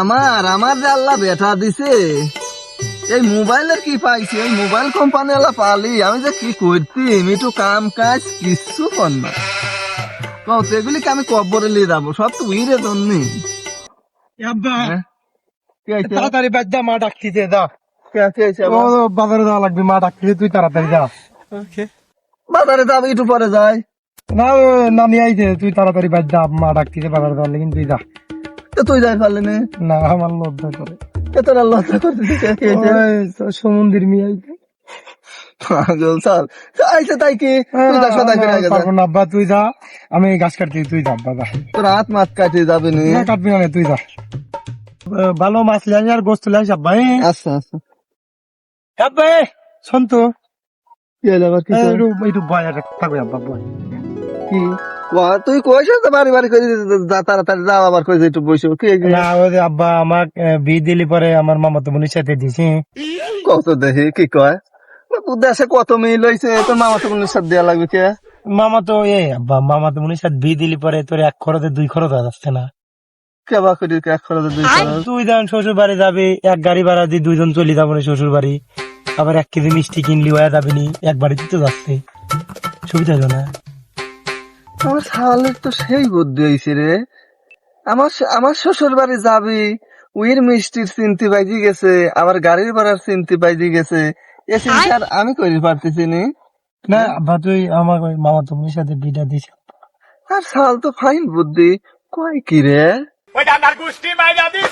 আমার আমার যে আল্লাহ বেটা দিছে। এই মোবাইলের কি পাইছি? এই মোবাইল কোম্পানি এলা পালি। আমি যে কি করতি আমি তো কাম কাজ কিচ্ছু কর না। তো এগুলি কি আমি কব্বরে নিয়ে যাব? সব তো উইরে জন্যই হ্যাঁ? তাড়াতাড়ি বাদ দা মা ডাকতিছে দা আবার? বাজারে যাওয়া লাগবে মা ডাকতিছে তুই তাড়াতাড়ি যা। বাজারে যাব একটু পরে যাই। না নানি আইছে তুই তাড়াতাড়ি বাদ দা মা ডাকতিছে বাজারে যাওয়ার লাগি তুই যা। তো তুই যাই পারলি না। না আমার লজ্জা করে। এত লজ্জা করতেছিস কি হয়েছে? ওই তো সমুদ্রের মেয়ে পাগল চল আইছে তাই কি? তুই যা সদাই ফিরে পারব না আব্বা তুই যা। আমি গাছ কাটতে তুই যা আব্বা তোর হাত মাত কাটিয়ে যাবে নি। কাটবি না তুই যা। ভালো মাছ লাই আর গোস্ত লাই আব্বা আচ্ছা আচ্ছা। আব্বা এ, কি হলো আবার কি একটু একটু ভয় থাকবে আব্বা ভয়। কি? তুই কইস তো বাড়ি বাড়ি করে যা তাড়াতাড়ি যাও আবার কই যে একটু বসে কি না যে আব্বা আমার বিয়ে দিলি পরে আমার মামা তো বোনের সাথে দিছি। কত দেখি কি কয়? দেশে কত মিল হয়েছে তোর মামা তো কোনো সাথ দেওয়া লাগবে কে? মামা তো এ আব্বা মামা তো বোনের সাথে বিয়ে দিলি পরে তোর এক খরচে দুই খরচ যাচ্ছে না। কেবা করি এক খরচ দুই খরচ? তুই যখন শ্বশুর বাড়ি যাবি এক গাড়ি ভাড়া দিয়ে দুইজন চলে যাব না শ্বশুর বাড়ি। আবার এক কেজি মিষ্টি কিনলি ওয়া যাবি এক বাড়িতে তো যাচ্ছে। সুবিধা না। আমার শালের তো সেই বুদ্ধি হয়েছে রে। আমার আমার শ্বশুর বাড়ি যাবি উইর মিষ্টির চিনতে বাইজি গেছে আবার গাড়ির ভাড়ার চিনতে বাইজি গেছে। এ চিন্তা আর আমি করি পারতেছি নি। না আব্বা তুই আমার ওই মামা তুমি সাথে বিটা দিস। আর শাল তো ফাইন বুদ্ধি কয় কি রে? ওই ডান্ডার গুষ্টি মাইরা মার